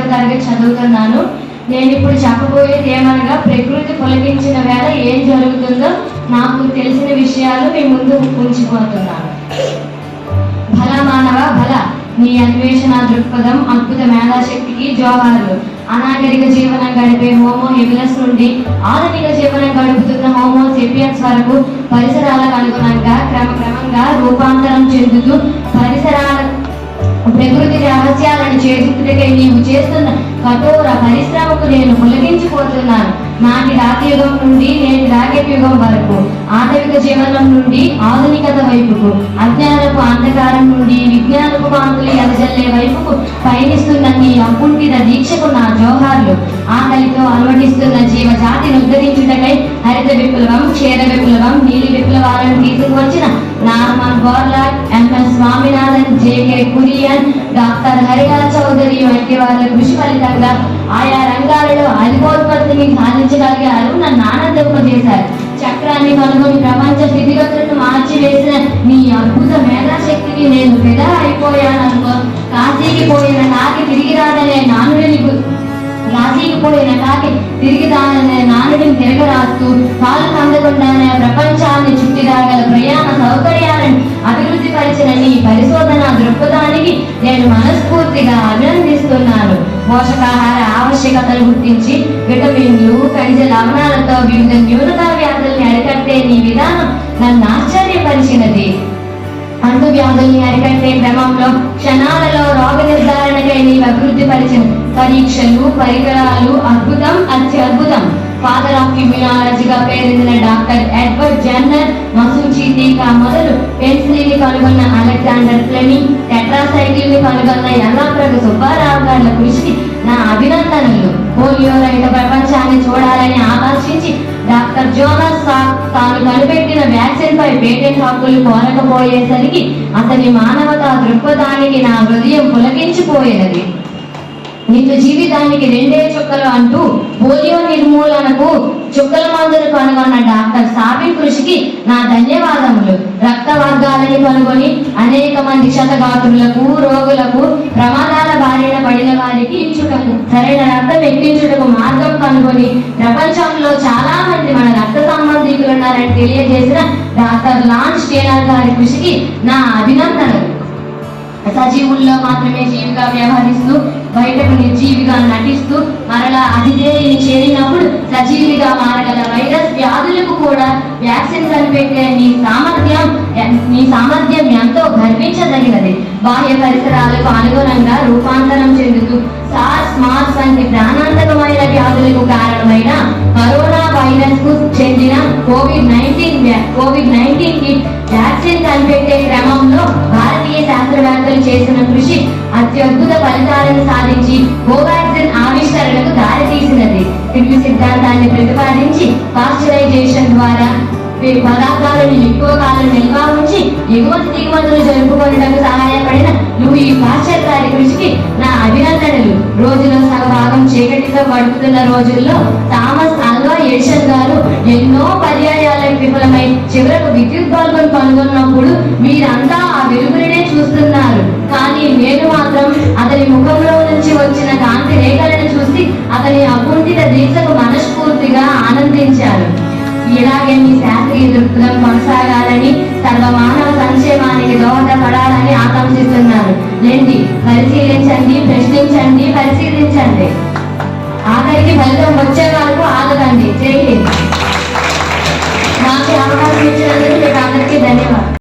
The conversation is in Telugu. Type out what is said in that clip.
తరగతి చదువుతున్నాను. నేను ఇప్పుడు చెప్పబోయేది ఏమనగా ప్రకృతి పొలగించిన వేళ ఏం జరుగుతుందో నాకు తెలిసిన విషయాలు మీ ముందు ఉంచిపోతున్నాను. బల మానవ బల నీ అన్వేషణ దృక్పథం అద్భుత మేధాశక్తికి జోహార్లు. అనాగరిక జీవనం గడిపే హోమో హెబిలస్ నుండి ఆధునిక జీవనం గడుపుతున్న హోమో సెపియన్స్ వరకు పరిసరాలకు అనుగుణంగా క్రమక్రమంగా రూపాంతరం చెందుతూ పరిసరాల ప్రకృతి రహస్యాలను చేతుటకై నీవు చేస్తున్న కఠోర పరిశ్రమకు నేను ములగించిపోతున్నాను నాటి రాతి యుగం నుండి నేటి రాకెట్ యుగం వరకు ఆధునిక జీవనం నుండి ఆధునికత వైపుకు అజ్ఞాన అంధకారం నుండి విజ్ఞానపు కాంతులు ఎదజల్లే వైపుకు పయనిస్తున్న నీ అకుంఠిత దీక్షకు నా జోహార్లు ఆకలితో అలవటిస్తున్న జీవజాతిని ఉద్ధరించుటకై హరిత విప్లవం క్షీర విప్లవం నీలి విప్లవాలను తీసుకువచ్చిన Norman Borlaug MS Swaminathan JK Kurien doctor Harihara Chowdary వంటి వాళ్ళ కృషి ఫలితంగా ఆయా రంగాలలో అధికోత్పత్తిని సాధించగలిగారు నన్ను ఆనందింపజేశారు సత్యాన్ని కనుగొని ప్రపంచ స్థితిగతులను మార్చివేసిన నీ అద్భుత మేధాశక్తికి నేను పెదా అయిపోయాననుకో కాశీకి పోయిన నాకి తిరిగి రాదనే నానుడిని కాశీకి పోయిన కాకి తిరిగి రాదనే నానుడిని తిరగరాస్తూ పాలు కందకుండానే ప్రపంచాన్ని చుట్టిరాగల ప్రయాణ సౌకర్యాలను అభివృద్ధి పరిచిన నీ పరిశోధన దృక్పథానికి నేను మనస్ఫూర్తిగా అభినందిస్తున్నాను. పోషకాహార ఆవశ్యకతలు గుర్తించి విటమిన్లు ఖనిజ లవణాలతో వివిధ న్యూనత నన్ను ఆశ్చర్యపరిచినది. అంటు వ్యాధుల్ని అరికట్టే క్రమంలో క్షణాలలో రోగ నిర్ధారణకై నీవు అభివృద్ధి పరిచిన పరీక్షలు పరికరాలు అద్భుతం అత్యద్భుతం. ఫాదర్ ఆఫ్ ఇమ్యూనాలజీగా పేరొందిన డాక్టర్ ఎడ్వర్డ్ జర్నర్ మసూచి టీకా మొదలు పెన్సిలిన్ కనుగొన్న అలెగ్జాండర్ ఫ్లెమింగ్ టెట్రాసైకిల్ని కనుగొన్న ఎల్లాప్రగ సుబ్బారావు గారి కృషికి నా అభినందనలు. పోలియో రహిత ప్రపంచాన్ని చూడాలని ఆకాంక్షించి డాక్టర్ జోనస్ తాను కనిపెట్టిన వ్యాక్సిన్ పై పేటెంట్ హక్కులు కోరకపోయేసరికి అతని మానవతా దృక్పథానికి నా హృదయం పులకించిపోయినది. నిన్ను జీవితానికి రెండే చుక్కలు అంటూ పోలియో నిర్మూలనకు చుక్కల మందులు కనుగొన్న డాక్టర్ సాబిన్ కృషికి నా ధన్యవాదములు. రక్త వర్గాలని కనుగొని అనేక మంది క్షతగాత్రులకు రోగులకు ప్రమాదాల బారిన పడిన వారికి ఇచ్చుటకు సరైన రక్తం ఎక్కించుటకు మార్గం కనుగొని ప్రపంచంలో చాలా తెలియజేసిన డాక్టర్ లాంచ్ కేనాల్ గారి కృషికి నా అభినందనలు. సజీవుల్లో మాత్రమే జీవిగా వ్యవహరిస్తూ బయటకు నిర్జీవిగా నటిస్తూ మరలా అతిథేయిని చేరినప్పుడు సజీవిగా మారగల వైరస్ వ్యాధులకు కూడా వ్యాక్సిన్ కనిపెట్టే నీ సామర్థ్యం మీ సామర్థ్యం ఎంతో గర్వించదగినది. బాహ్య పరిసరాలకు అనుగుణంగా రూపాంతరం చెందుతూ సార్స్ మార్స్ వంటి ప్రాణాంతకమైన వ్యాధులకు కారణమైన కరోనా వైరస్కు చెందిన కోవిడ్ నైన్టీన్ కోవిడ్ నైన్టీన్కి వ్యాక్సిన్ కనిపెట్టే క్రమంలో భారతీయ శాస్త్రవేత్తలు చేసిన కృషి అత్యద్భుత ఫలితాలను సాధించి కోవాక్సిన్ ఆవిష్కరణకు దారితీసినది. క్రిమి సిద్ధాంతాన్ని ప్రతిపాదించి పాశ్చరైజేషన్ ద్వారా పదార్థాలను ఎక్కువగా ఎగుమతి దిగుమతులు జరుపుకోవడానికి సహాయపడిన ఈ పాశ్చర్ గారి కృషికి నా అభినందనలు. రోజులో సగభాగం చీకటితో గడుపుతున్న రోజుల్లో థామస్ ఆల్వా ఎడిషన్ గారు ఎన్నో పర్యాయాలకు విఫలమై చివరకు విద్యుత్ బల్బును కనుగొన్నప్పుడు మీరంతా ఆ వెలుగులనే చూస్తున్నారు. కానీ నేను మాత్రం అతని ముఖంలో నుంచి వచ్చిన కాంతి రేఖలను చూసి అతని అకుంఠిత దీక్షకు మనస్ఫూర్తిగా ఆనందించారు ఇలాగే మీ శాస్త్రీయ దృక్పథం కొనసాగాలని సర్వ ఫలితం వచ్చే వరకు ఆగదండి. జై హింద్. నాకు అవకాశం ఇచ్చినందుకు మీకు అందరికీ ధన్యవాదాలు.